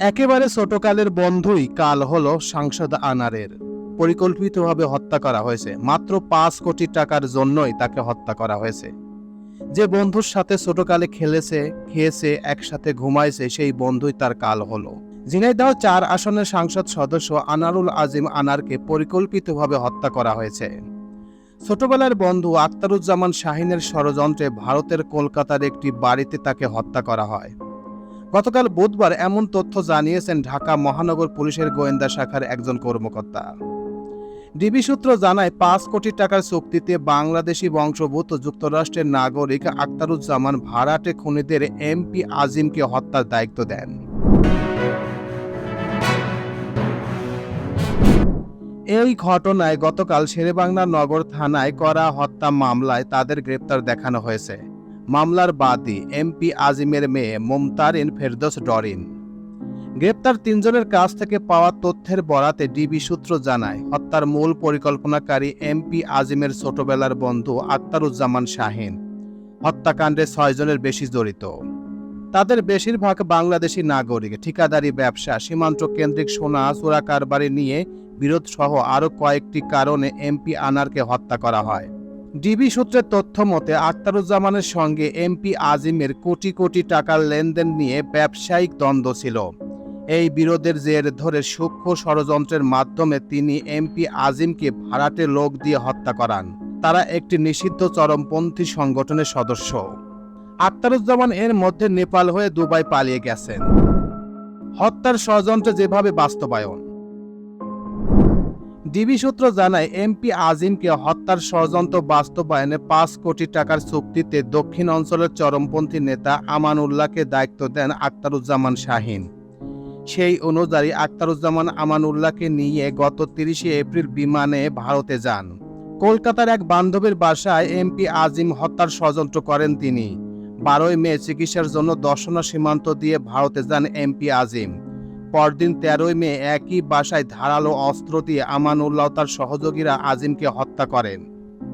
একেবারে ছোটকালের বন্ধুই কাল হল সাংসদ আনারের। পরিকল্পিতভাবে হত্যা করা হয়েছে। মাত্র পাঁচ কোটি টাকার জন্যই তাকে হত্যা করা হয়েছে। যে বন্ধুর সাথে ছোটকালে খেলেছে, খেয়েছে, একসাথে ঘুমাইছে, সেই বন্ধুই তার কাল হলো। ঝিনাইদহ চার আসনের সাংসদ সদস্য আনারুল আজিম আনারকে পরিকল্পিতভাবে হত্যা করা হয়েছে। ছোটবেলার বন্ধু আক্তারুজ্জামান শাহিনের ষড়যন্ত্রে ভারতের কলকাতার একটি বাড়িতে তাকে হত্যা করা হয়। গতকাল বুধবার এমন তথ্য জানিয়েছেন ঢাকা মহানগর পুলিশের গোয়েন্দা শাখার একজন কর্মকর্তা। ডিবি সূত্র জানায়, পাঁচ কোটি টাকার চুক্তিতে বাংলাদেশি বংশোদ্ভূত যুক্তরাষ্ট্রের নাগরিক আক্তারুজ্জামান ভাড়াটে খুনিদের এমপি আজিমকে হত্যার দায়িত্ব দেন। এই ঘটনায় গতকাল শেরেবাংলা নগর থানায় করা হত্যা মামলায় তাদের গ্রেপ্তার দেখানো হয়েছে। মামলার বাদী এমপি আজিমের মেয়ে মুমতারিন ফেরদোস ডরিন। গ্রেপ্তার তিনজনের কাছ থেকে পাওয়া তথ্যের বরাতে ডিবি সূত্র জানায়, হত্যার মূল পরিকল্পনাকারী এমপি আজিমের ছোটবেলার বন্ধু আক্তারুজ্জামান শাহিন। হত্যাকাণ্ডে ছয়জনের বেশি জড়িত। তাদের বেশিরভাগ বাংলাদেশি নাগরিক, ঠিকাদারি, ব্যবসা, সীমান্ত কেন্দ্রিক সোনা চোরা কারবারি নিয়ে বিরোধ সহ আরও কয়েকটি কারণে এমপি আনারকে হত্যা করা হয়। ডিবি সূত্রের তথ্য মতে আক্তারুজ্জামানের সঙ্গে এমপি আজিমের কোটি কোটি টাকার লেনদেন নিয়ে ব্যবসায়িক দ্বন্দ্ব ছিল। এই বিরোধের জের ধরে সূক্ষ্ম ষড়যন্ত্রের মাধ্যমে তিনি এমপি আজিমকে ভাড়াটে লোক দিয়ে হত্যা করান। তারা একটি নিষিদ্ধ চরমপন্থী সংগঠনের সদস্য। আখতারুজ্জামান এর মধ্যে নেপাল হয়ে দুবাই পালিয়ে গেছেন। হত্যার ষড়যন্ত্র যেভাবে বাস্তবায়ন ডিবি সূত্র জানায়, এমপি আজিমকে হত্যার ষড়যন্ত্র বাস্তবায়নে পাঁচ কোটি টাকার চুক্তিতে দক্ষিণ অঞ্চলের চরমপন্থী নেতা আমানুল্লাহকে দায়িত্ব দেন আক্তারুজ্জামান শাহিন। সেই অনুযায়ী আক্তারুজ্জামান আমানুল্লাহকে নিয়ে গত তিরিশে এপ্রিল বিমানে ভারতে যান। কলকাতার এক বান্ধবীর বাসায় এমপি আজিম হত্যার ষড়যন্ত্র করেন তিনি। বারোই মে চিকিৎসার জন্য দর্শনা সীমান্ত দিয়ে ভারতে যান এমপি আজিম। পরদিন তেরোই মে একই বাসায় ধারালো অস্ত্র দিয়ে আমানুল্লাহ তার সহযোগীরা আজিমকে হত্যা করেন।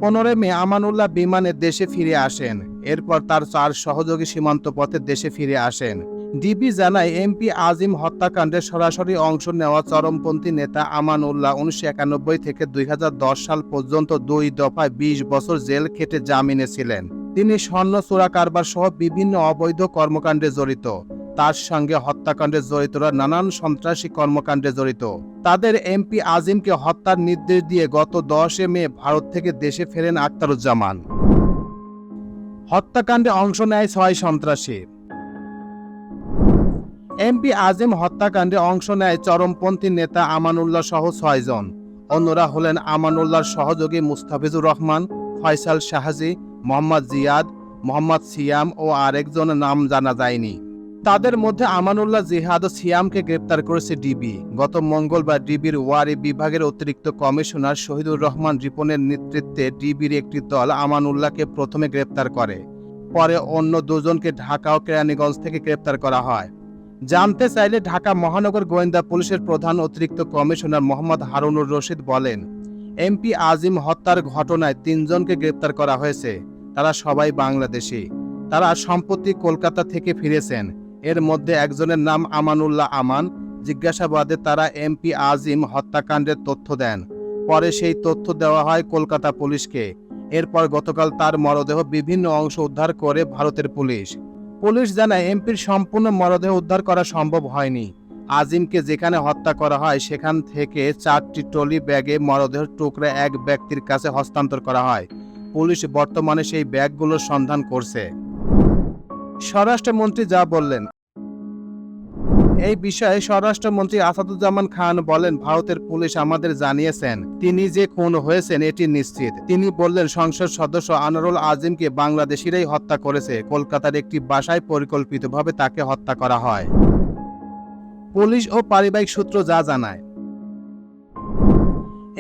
পনেরোই মে আমানুল্লাহ বিমানে দেশে ফিরে আসেন। এরপর তার চার সহযোগী সীমান্ত পথে দেশে ফিরে আসেন। ডিবি জানায়, এমপি আজিম হত্যাকাণ্ডে সরাসরি অংশ নেওয়া চরমপন্থী নেতা আমানুল্লাহ উনিশশো একানব্বই থেকে দুই হাজার দশ সাল পর্যন্ত দুই দফায় বিশ বছর জেল খেটে জামিনে ছিলেন। তিনি স্বর্ণ চোরা কারবার সহ বিভিন্ন অবৈধ কর্মকাণ্ডে জড়িত। তার সঙ্গে হত্যাকাণ্ডে জড়িতরা নানান সন্ত্রাসী কর্মকাণ্ডে জড়িত। তাদের এমপি আজিমকে হত্যার নির্দেশ দিয়ে গত দশে মে ভারত থেকে দেশে ফেরেন আক্তারুজ্জামান হত্যাকাণ্ডে অংশ নেয় ছয় সন্ত্রাসী। এমপি আজিম হত্যাকাণ্ডে অংশ নেয় চরমপন্থী নেতা আমানুল্লাহ সহ ছয়জন অন্যরা হলেন আমানুল্লাহর সহযোগী মুস্তাফিজুর রহমান, ফয়সাল শাহাজি, মোহাম্মদ জিয়াদ, মোহাম্মদ সিয়াম ও আরেকজনের নাম জানা যায়নি। তাদের মধ্যে আমানুল্লাহ জিহাদ সিয়ামকে গ্রেপ্তার করেছে ডিবি। গত মঙ্গলবার ডিবির ওয়ারি বিভাগের অতিরিক্ত কমিশনার শহীদুর রহমান রিপনের নেতৃত্বে ডিবির একটি দল আমানুল্লাহকে প্রথমে গ্রেপ্তার করে। পরে অন্য দুজনকে ঢাকা ও কেরানীগঞ্জ থেকে গ্রেপ্তার করা হয়। জানতে চাইলে ঢাকা মহানগর গোয়েন্দা পুলিশের প্রধান অতিরিক্ত কমিশনার মোহাম্মদ হারুনুর রশিদ বলেন, এমপি আজিম হত্যার ঘটনায় তিনজনকে গ্রেপ্তার করা হয়েছে। তারা সবাই বাংলাদেশি। তারা সম্প্রতি কলকাতা থেকে ফিরেছেন। এর মধ্যে একজনের নাম আমানুল্লাহ আমান। জিজ্ঞাসাবাদে তারা এমপি আজিম হত্যাকাণ্ডের তথ্য দেন। পরে সেই তথ্য দেওয়া হয় কলকাতা পুলিশকে। এরপর গতকাল তার মরদেহ বিভিন্ন অংশ উদ্ধার করে ভারতের পুলিশ। পুলিশ জানায়, এমপির সম্পূর্ণ মরদেহ উদ্ধার করা সম্ভব হয়নি। আজিমকে যেখানে হত্যা করা হয়, সেখান থেকে চারটি ট্রলি ব্যাগে মরদেহের টুকরা এক ব্যক্তির কাছে হস্তান্তর করা হয়। পুলিশ বর্তমানে সেই ব্যাগগুলোর সন্ধান করছে। স্বরাষ্ট্রমন্ত্রী যা বললেন। এই বিষয়ে স্বরাষ্ট্রমন্ত্রী আসাদুজ্জামান খান বলেন, ভারতের পুলিশ আমাদের জানিয়েছেন, তিনি যে খুন হয়েছেন, এটি নিশ্চিত। তিনি বললেন, সংসদ সদস্য আনারুল আজিমকে বাংলাদেশিরাই হত্যা করেছে। কলকাতার একটি বাসায় পরিকল্পিতভাবে তাকে হত্যা করা হয়। পুলিশ ও পারিবারিক সূত্র যা জানায়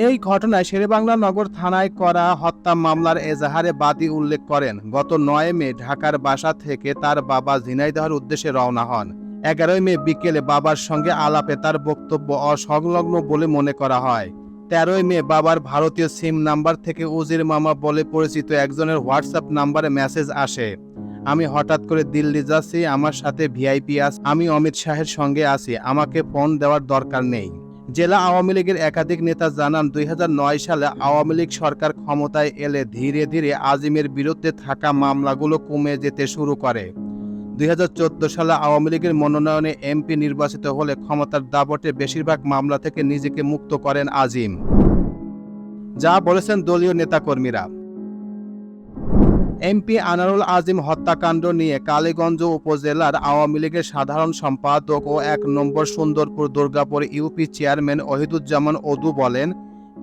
এই ঘটনায় শেরেবাংলা নগর থানায় করা হত্যা মামলার এজাহারে বাদী উল্লেখ করেন। গত নয় মে ঢাকার বাসা থেকে তার বাবা ঝিনাইদহের উদ্দেশ্যে রওনা হন। এগারোই মে বিকেলে বাবার সঙ্গে আলাপে তার বক্তব্য অসংলগ্ন বলে মনে করা হয়। তেরোই মে বাবার ভারতীয় সিম নাম্বার থেকে উজির মামা বলে পরিচিত একজনের হোয়াটসঅ্যাপ নাম্বারে মেসেজ আসে। আমি হঠাৎ করে দিল্লি যাচ্ছি, আমার সাথে ভিআইপি আস, আমি অমিত শাহের সঙ্গে আছি, আমাকে ফোন দেওয়ার দরকার নেই। জেলা আওয়ামী লীগের একাধিক নেতা জানান, দুই হাজার নয় সালে আওয়ামী লীগ সরকার ক্ষমতায় এলে ধীরে ধীরে আজিমের বিরুদ্ধে থাকা মামলাগুলো কমে যেতে শুরু করে। দুই হাজার চোদ্দ সালে আওয়ামী লীগের মনোনয়নে এমপি নির্বাচিত হলে ক্ষমতার দাবটে বেশিরভাগ মামলা থেকে নিজেকে মুক্ত করেন আজিম। যা বলেছেন দলীয় নেতাকর্মীরা। এমপি আনারুল আজিম হত্যাকাণ্ড নিয়ে কালীগঞ্জ উপজেলার আওয়ামী লীগের সাধারণ সম্পাদক ও এক নম্বর সুন্দরপুর দুর্গাপুর ইউপি চেয়ারম্যান ওহিদুজ্জামান অদু বলেন,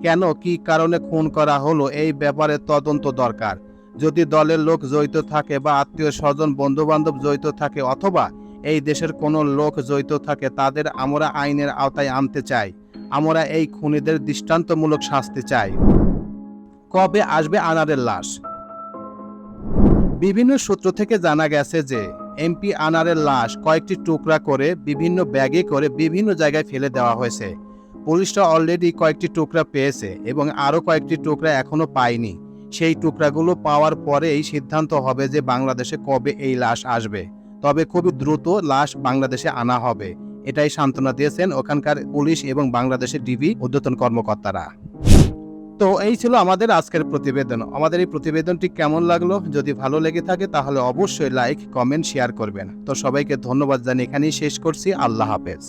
কেন, কি কারণে খুন করা হলো এই ব্যাপারে তদন্ত দরকার। যদি দলের লোক জড়িত থাকে বা আত্মীয় স্বজন বন্ধু বান্ধব জড়িত থাকে অথবা এই দেশের কোনো লোক জড়িত থাকে, তাদের আমরা আইনের আওতায় আনতে চাই। আমরা এই খুনিদের দৃষ্টান্তমূলক শাস্তি চাই। কবে আসবে আনারের লাশ? বিভিন্ন সূত্র থেকে জানা গেছে যে, এমপি আনারের লাশ কয়েকটি টুকরা করে বিভিন্ন ব্যাগে করে বিভিন্ন জায়গায় ফেলে দেওয়া হয়েছে। পুলিশরা অলরেডি কয়েকটি টুকরা পেয়েছে এবং আরও কয়েকটি টুকরা এখনও পায়নি। সেই টুকরাগুলো পাওয়ার পরেই সিদ্ধান্ত হবে যে বাংলাদেশে কবে এই লাশ আসবে। তবে খুবই দ্রুত লাশ বাংলাদেশে আনা হবে। এটাই সান্ত্বনা দিয়েছেন ওখানকার পুলিশ এবং বাংলাদেশের ডিবি উদ্যতন কর্মকর্তারা। তো এই ছিল আমাদের আজকের প্রতিবেদন। আমাদের এই প্রতিবেদনটি কেমন লাগল? যদি ভালো লেগে থাকে তাহলে অবশ্যই লাইক কমেন্ট শেয়ার করবেন। তো সবাইকে ধন্যবাদ জানিয়ে এখানেই শেষ করছি। আল্লাহ হাফেজ।